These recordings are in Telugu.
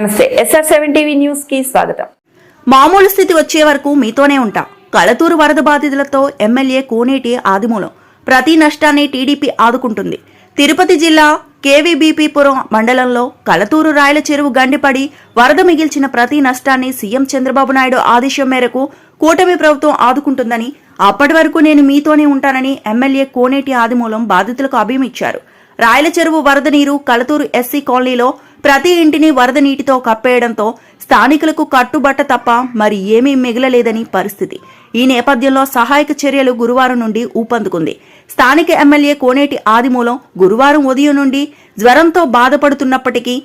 నమస్తే ఎస్ఆర్ సెవెన్ టీవీ న్యూస్కి స్వాగతం. మామూలు స్థితి వచ్చే వరకు మీతోనే ఉంటా. కళతూరు వరద బాధితులతో ఎమ్మెల్యే కోనేటి ఆదిమూలం. ప్రతి నష్టాన్ని టీడీపీ ఆదుకుంటుంది. తిరుపతి జిల్లా కేవీబీపీపురం మండలంలో కళతూరు రాయల చెరువు గండిపడి వరద మిగిల్చిన ప్రతి నష్టాన్ని సీఎం చంద్రబాబు నాయుడు ఆదేశం మేరకు కూటమి ప్రభుత్వం ఆదుకుంటుందని అప్పటి వరకు నేను మీతోనే ఉంటానని ఎమ్మెల్యే కోనేటి ఆదిమూలం బాధితులకు అభయమిచ్చారు రాయల చెరువు వరద నీరు కలతూరు ఎస్సీ కాలనీలో ప్రతి ఇంటిని వరద నీటితో కప్పేయడంతో స్థానికులకు కట్టుబట్ట తప్ప మరి ఏమీ మిగలలేదని పరిస్థితి. ఈ నేపథ్యంలో సహాయక చర్యలు గురువారం నుండి ఊపందుకుంది. స్థానిక ఎమ్మెల్యే కోనేటి ఆదిమూలం గురువారం ఉదయం నుండి జ్వరంతో బాధపడుతున్నప్పటికీ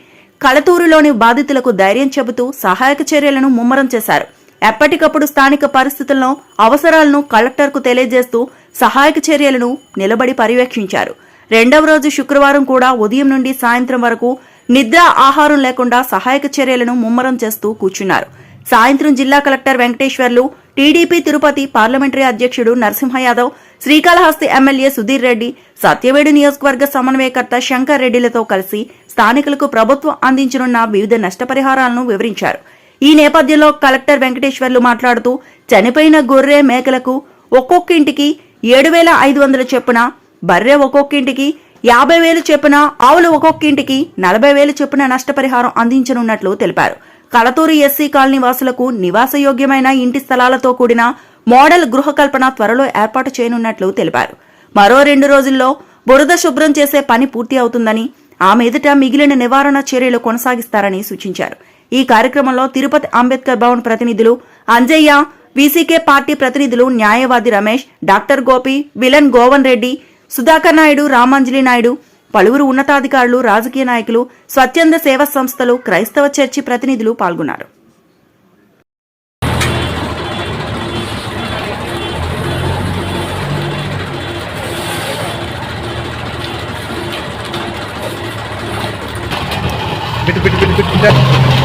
కలతూరులోని బాధితులకు ధైర్యం చెబుతూ సహాయక చర్యలను ముమ్మరం చేశారు. ఎప్పటికప్పుడు స్థానిక పరిస్థితులను అవసరాలను కలెక్టర్కు తెలియజేస్తూ సహాయక చర్యలను నిలబడి పర్యవేక్షించారు. రెండవ రోజు శుక్రవారం కూడా ఉదయం నుండి సాయంత్రం వరకు నిద్ర ఆహారం లేకుండా సహాయక చర్యలను ముమ్మరం చేస్తూ కూర్చున్నారు. సాయంత్రం జిల్లా collector Venkateswarlu TDP Tirupati parliamentary అధ్యక్షుడు నరసింహ యాదవ్ శ్రీకాళహస్తి ఎమ్మెల్యే సుధీర్ రెడ్డి సత్యవేడు నియోజకవర్గ సమన్వయకర్త శంకర్ రెడ్డిలతో కలిసి స్థానికులకు ప్రభుత్వం అందించనున్న వివిధ నష్టపరిహారాలను వివరించారు. ఈ నేపథ్యంలో కలెక్టర్ వెంకటేశ్వర్లు మాట్లాడుతూ చనిపోయిన గొర్రె మేకలకు ఒక్కొక్కింటికి ఏడు వేల ఐదు వందల చొప్పున బర్రె ఒక్కొక్కింటికి యాభై వేలు చొప్పున ఆవులు ఒక్కొక్క ఇంటికి నలభై వేలు చొప్పున నష్టపరిహారం అందించనున్నట్లు తెలిపారు. కలతూరు ఎస్సీ కాలనీ వాసులకు నివాసయోగ్యమైన ఇంటి స్థలాలతో కూడిన మోడల్ గృహకల్పన త్వరలో ఏర్పాటు చేయనున్నట్లు తెలిపారు. మరో రెండు రోజుల్లో బురద శుభ్రం చేసే పని పూర్తి అవుతుందని ఆ మీదట మిగిలిన నివారణ చర్యలు కొనసాగిస్తారని సూచించారు. ఈ కార్యక్రమంలో తిరుపతి అంబేద్కర్ భవన్ ప్రతినిధులు అంజయ్య వీసీకే పార్టీ ప్రతినిధులు న్యాయవాది రమేష్ డాక్టర్ గోపి విలన్ గోవన్ రెడ్డి సుధాకర్ నాయుడు రామాంజలి నాయుడు పలువురు ఉన్నతాధికారులు రాజకీయ నాయకులు స్వచ్ఛంద సేవా సంస్థలు క్రైస్తవ చర్చి ప్రతినిధులు పాల్గొన్నారు. బిట్టు బిట్టు బిట్టు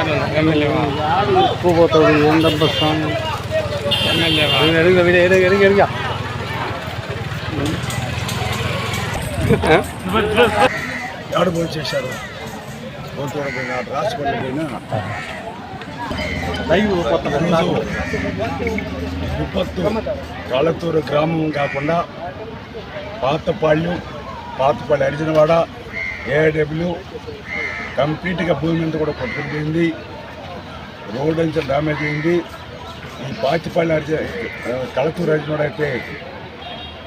ఎక్కువ పోతుంది ఏం డబ్బు స్వామి? ఎరుగు ఎరుగు ఎరుగు ఎరుగు ఎరుగా ఎవడు పోయి చేశారు? విపత్తు కాళతూరు గ్రామం కాకుండా పాతపాళ్ళు పాతపాళ్ళు అడిజినవాడ ఏడబ్ల్యూ కంప్లీట్గా భూమి అంతా కూడా కొట్టుకుపోయింది. రోడ్ అంతా డ్యామేజ్ అయింది. ఈ పాతిపాళ్ళు అడిచి కలతూరు అడిజినవాడ అయితే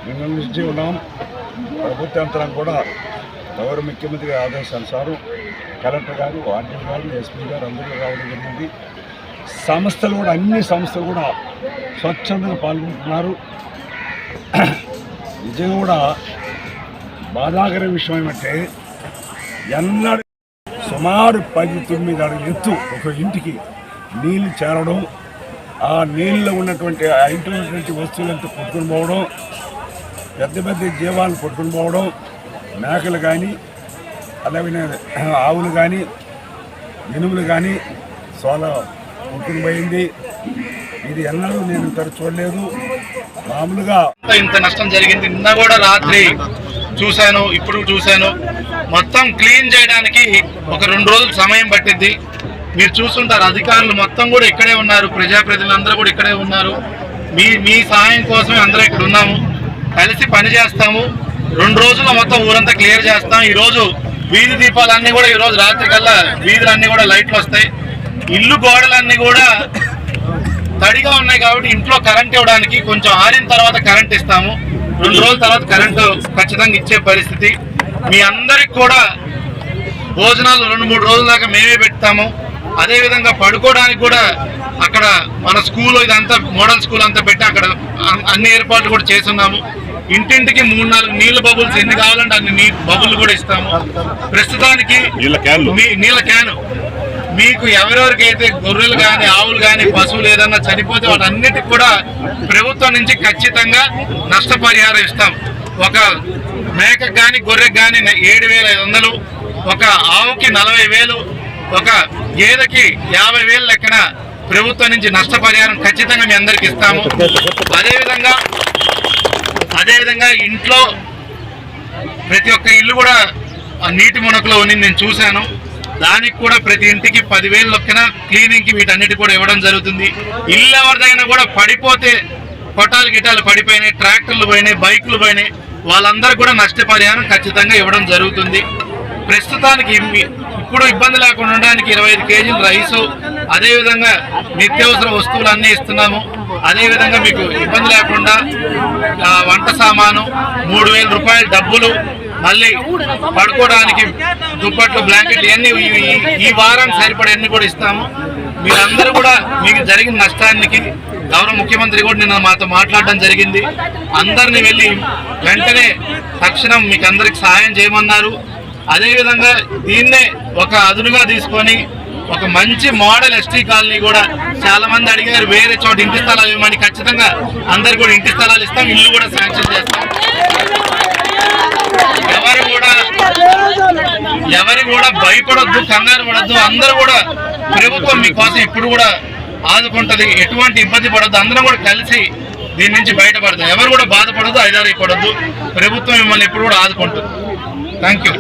నిర్ణయించి ఉన్నాం. ప్రభుత్వాంతరం కూడా గౌరవ ముఖ్యమంత్రి గారి ఆదేశానుసారం కలెక్టర్ గారు ఆర్డీ గారు ఎస్పీ గారు అందరూ రావడం జరిగింది. సంస్థలు కూడా అన్ని సంస్థలు కూడా స్వచ్ఛందంగా పాల్గొంటున్నారు. నిజంగా కూడా బాధాకర విషయం ఏమంటే ఎన్నడూ సుమారు పది తొమ్మిది అడుగు ఎత్తు ఒక ఇంటికి నీళ్ళు చేరడం ఆ నీళ్ళలో ఉన్నటువంటి ఆ ఇంట్లో ఉన్నటువంటి వస్తువులంతా కొట్టుకుని పోవడం పెద్ద పెద్ద జీవాలను కొట్టుకుని పోవడం మేకలు కానీ అలాగే ఆవులు కానీ ఎనుములు కానీ సోల కొట్టుకుని పోయింది. ఇది ఎన్నడూ నేను ఇంత చూడలేదు. మామూలుగా ఇంత ఇంత నష్టం జరిగింది. నిన్న కూడా రాత్రి చూశాను ఇప్పుడు చూశాను. మొత్తం క్లీన్ చేయడానికి ఒక రెండు రోజులు సమయం పట్టింది మీరు చూస్తుంటారు అధికారులు మొత్తం కూడా ఇక్కడే ఉన్నారు ప్రజాప్రతినిధులందరూ కూడా ఇక్కడే ఉన్నారు. మీ మీ సహాయం కోసమే అందరూ ఇక్కడ ఉన్నాము. కలిసి పని చేస్తాము. రెండు రోజుల్లో మొత్తం ఊరంతా క్లియర్ చేస్తాం. ఈరోజు వీధి దీపాలన్నీ కూడా ఈరోజు రాత్రి కల్లా వీధులన్నీ కూడా లైట్లు వస్తాయి. ఇల్లు గోడలన్నీ కూడా తడిగా ఉన్నాయి కాబట్టి ఇంట్లో కరెంట్ ఇవ్వడానికి కొంచెం ఆరిన తర్వాత కరెంట్ ఇస్తాము. రెండు రోజుల తర్వాత కరెంటు ఖచ్చితంగా ఇచ్చే పరిస్థితి. మీ అందరికి కూడా భోజనాలు రెండు మూడు రోజుల దాకా మేమే పెడతాము. అదేవిధంగా పడుకోవడానికి కూడా అక్కడ మన స్కూల్ ఇదంతా మోడల్ స్కూల్ అంతా పెట్టి అక్కడ అన్- అన్ని ఏర్పాట్లు కూడా చేస్తున్నాము. ఇంటింటికి మూడు నాలుగు నీళ్ళ బబుల్స్ ఎన్ని కావాలంటే అన్ని నీ బబుల్ కూడా ఇస్తాము. ప్రస్తుతానికి నీళ్ళ నీళ్ళ క్యాను. మీకు ఎవరెవరికి అయితే గొర్రెలు కానీ ఆవులు కానీ పశువులు ఏదన్నా చనిపోతే వాటన్నిటికి కూడా ప్రభుత్వం నుంచి ఖచ్చితంగా నష్టపరిహారం ఇస్తాం. ఒక మేకకు కానీ గొర్రెకు కానీ ఏడు వేల ఐదు వందలు ఒక ఆవుకి నలభై వేలు ఒక గేదెకి యాభై వేలు లెక్కన ప్రభుత్వం నుంచి నష్టపరిహారం ఖచ్చితంగా మీ అందరికి ఇస్తాము. అదేవిధంగా అదేవిధంగా ఇంట్లో ప్రతి ఒక్క ఇల్లు కూడా ఆ నీటి మునకలో ఉంది నేను చూశాను. దానికి కూడా ప్రతి ఇంటికి పదివేలు లెక్కన క్లీనింగ్కి వీటన్నిటి కూడా ఇవ్వడం జరుగుతుంది. ఇల్లు ఎవరిదైనా కూడా పడిపోతే కొట్టాలు గిటాలు పడిపోయినాయి ట్రాక్టర్లు పోయినాయి బైకులు పోయినాయి. వాళ్ళందరూ కూడా నష్టపరిహారం ఖచ్చితంగా ఇవ్వడం జరుగుతుంది. ప్రస్తుతానికి ఇప్పుడు ఇబ్బంది లేకుండా ఉండడానికి ఇరవై ఐదు కేజీలు రైసు అదేవిధంగా నిత్యావసర వస్తువులు అన్నీ ఇస్తున్నాము. అదేవిధంగా మీకు ఇబ్బంది లేకుండా వంట సామాను మూడు వేల రూపాయల డబ్బులు మళ్ళీ పడుకోవడానికి దుప్పట్లు బ్లాంకెట్లు ఇవన్నీ ఈ- ఈ వారానికి సరిపడే అన్ని కూడా ఇస్తాము. మీరందరూ కూడా మీకు జరిగిన నష్టానికి గౌరవ ముఖ్యమంత్రి కూడా నిన్న మాతో మాట్లాడడం జరిగింది. అందరిని వెళ్ళి వెంటనే తక్షణం మీకు అందరికి సహాయం చేయమన్నారు. అదేవిధంగా దీన్నే ఒక అదునుగా తీసుకొని ఒక మంచి మోడల్ ఎస్టీ కాలనీ కూడా చాలా మంది అడిగారు వేరే చోట ఇంటి స్థలాలు ఇవ్వమని. ఖచ్చితంగా అందరు కూడా ఇంటి స్థలాలు ఇస్తాం ఇల్లు కూడా శాంక్షన్ చేస్తాం. ఎవరు కూడా ఎవరు కూడా భయపడొద్దు కంగారు పడద్దు. అందరూ కూడా ప్రభుత్వం మీకోసం ఇప్పుడు కూడా ఆదుకుంటది ఎటువంటి ఇబ్బంది పడద్దు. అందరం కూడా కలిసి దీని నుంచి బయటపడదు ఎవరు కూడా బాధపడదు ఐదారు పడద్దు. ప్రభుత్వం మిమ్మల్ని ఎప్పుడు కూడా ఆదుకుంటుంది. Thank you